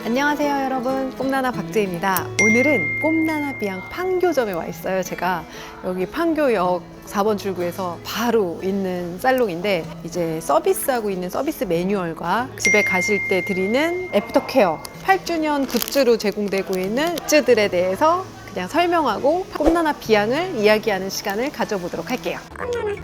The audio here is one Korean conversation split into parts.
안녕하세요 여러분. 꼼나나 박재입니다. 오늘은 꼼나나 비양 판교점에 와 있어요. 제가 여기 판교역 4번 출구에서 바로 있는 살롱인데 이제 서비스하고 있는 서비스 매뉴얼과 집에 가실 때 드리는 애프터케어 8주년 굿즈로 제공되고 있는 굿즈들에 대해서 그냥 설명하고 꼼나나 비양을 이야기하는 시간을 가져보도록 할게요.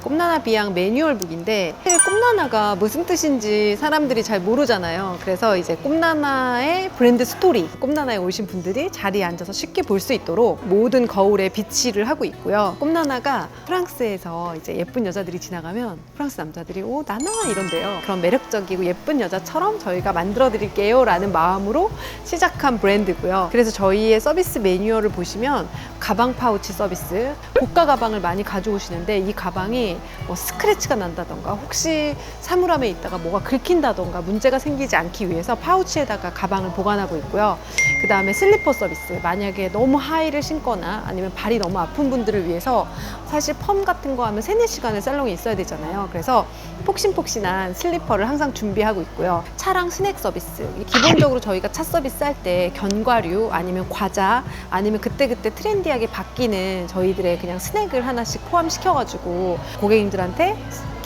꼼나나 비양 매뉴얼북인데 사실 꼼나나가 무슨 뜻인지 사람들이 잘 모르잖아요. 그래서 이제 꼼나나의 브랜드 스토리, 꼼나나에 오신 분들이 자리에 앉아서 쉽게 볼 수 있도록 모든 거울에 비치를 하고 있고요. 꼼나나가 프랑스에서 이제 예쁜 여자들이 지나가면 프랑스 남자들이 오 나나 이런데요. 그런 매력적이고 예쁜 여자처럼 저희가 만들어 드릴게요라는 마음으로 시작한 브랜드고요. 그래서 저희의 서비스 매뉴얼을 보시면 가방 파우치 서비스, 고가 가방을 많이 가져오시는데 이 가방이 뭐 스크래치가 난다던가 혹시 사물함에 있다가 뭐가 긁힌다던가 문제가 생기지 않기 위해서 파우치에다가 가방을 보관하고 있고요. 그 다음에 슬리퍼 서비스. 만약에 너무 하이를 신거나 아니면 발이 너무 아픈 분들을 위해서 사실 펌 같은 거 하면 3, 4시간을 살롱에 있어야 되잖아요. 그래서 폭신폭신한 슬리퍼를 항상 준비하고 있고요. 차랑 스낵 서비스. 기본적으로 저희가 차 서비스 할 때 견과류 아니면 과자 아니면 그때그때 트렌디하게 바뀌는 저희들의 그냥 스낵을 하나씩 포함시켜가지고 고객님들한테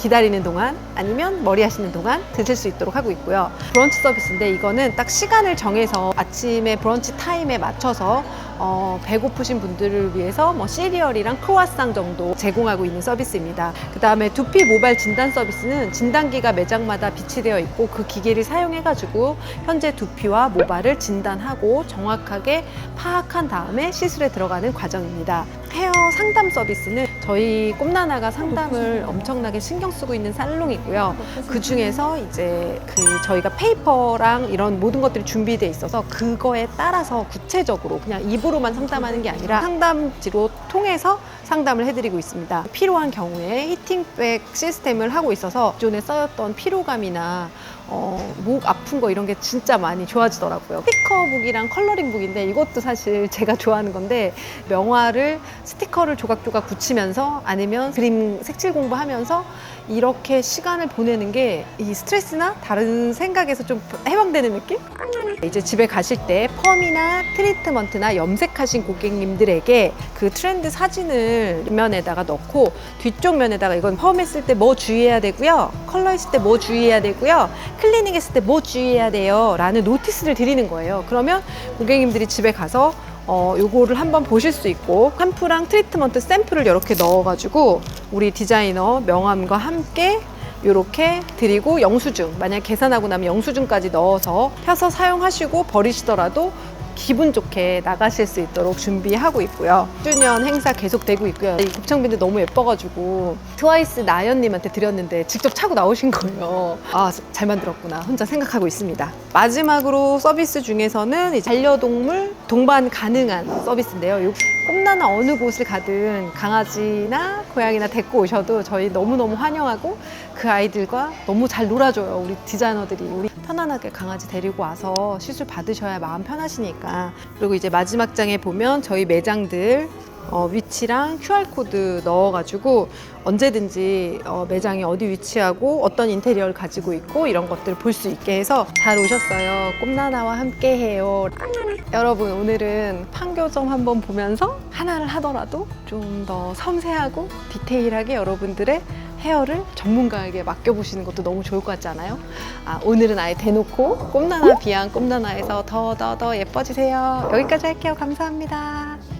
기다리는 동안 아니면 머리 하시는 동안 드실 수 있도록 하고 있고요. 브런치 서비스인데 이거는 딱 시간을 정해서 아침에 브런치 타임에 맞춰서 어, 배고프신 분들을 위해서 뭐 시리얼이랑 크로와상 정도 제공하고 있는 서비스입니다. 그 다음에 두피 모발 진단 서비스는 진단기가 매장마다 비치되어 있고 그 기기를 사용해가지고 현재 두피와 모발을 진단하고 정확하게 파악한 다음에 시술에 들어가는 과정입니다. 헤어 상담 서비스는 저희 꼼나나가 상담을 엄청나게 신경 쓰고 있는 살롱이고요. 그 중에서 이제 그 저희가 페이퍼랑 이런 모든 것들이 준비돼 있어서 그거에 따라서 구체적으로 그냥 입으로만 상담하는 게 아니라 상담지로 통해서 상담을 해드리고 있습니다. 필요한 경우에 히팅백 시스템을 하고 있어서 기존에 쌓였던 피로감이나 어, 목 아픈 거 이런 게 진짜 많이 좋아지더라고요. 스티커북이랑 컬러링북인데 이것도 사실 제가 좋아하는 건데 명화를 스티커를 조각조각 붙이면서 아니면 그림 색칠 공부하면서 이렇게 시간을 보내는 게 이 스트레스나 다른 생각에서 좀 해방되는 느낌? 이제 집에 가실 때 펌이나 트리트먼트나 염색하신 고객님들에게 그 트렌드 사진을 면에다가 넣고 뒤쪽 면에다가 이건 펌했을 때 뭐 주의해야 되고요. 컬러 했을 때 뭐 주의해야 되고요. 클리닝 했을 때 뭐 주의해야 돼요. 라는 노티스를 드리는 거예요. 그러면 고객님들이 집에 가서 어, 요거를 한번 보실 수 있고 샴푸랑 트리트먼트 샘플을 이렇게 넣어가지고 우리 디자이너 명함과 함께 이렇게 드리고 영수증 만약 계산하고 나면 영수증까지 넣어서 펴서 사용하시고 버리시더라도 기분 좋게 나가실 수 있도록 준비하고 있고요. 10주년 행사 계속되고 있고요. 이 곱창빈들 너무 예뻐가지고 트와이스 나연님한테 드렸는데 직접 차고 나오신 거예요. 아, 잘 만들었구나. 혼자 생각하고 있습니다. 마지막으로 서비스 중에서는 이제 반려동물 동반 가능한 서비스인데요. 요 꼼나나 어느 곳을 가든 강아지나 고양이나 데리고 오셔도 저희 너무너무 환영하고 그 아이들과 너무 잘 놀아줘요. 우리 디자이너들이. 우리 편안하게 강아지 데리고 와서 시술 받으셔야 마음 편하시니까. 그리고 이제 마지막 장에 보면 저희 매장들 어, 위치랑 QR코드 넣어가지고 언제든지 어, 매장이 어디 위치하고 어떤 인테리어를 가지고 있고 이런 것들을 볼 수 있게 해서 잘 오셨어요. 꼼나나와 함께 해요. 여러분 오늘은 판교점 한번 보면서 하나를 하더라도 좀 더 섬세하고 디테일하게 여러분들의 헤어를 전문가에게 맡겨보시는 것도 너무 좋을 것 같지 않아요? 아, 오늘은 아예 대놓고 꼼나나 비양 꼼나나에서 더 더 더 예뻐지세요. 여기까지 할게요. 감사합니다.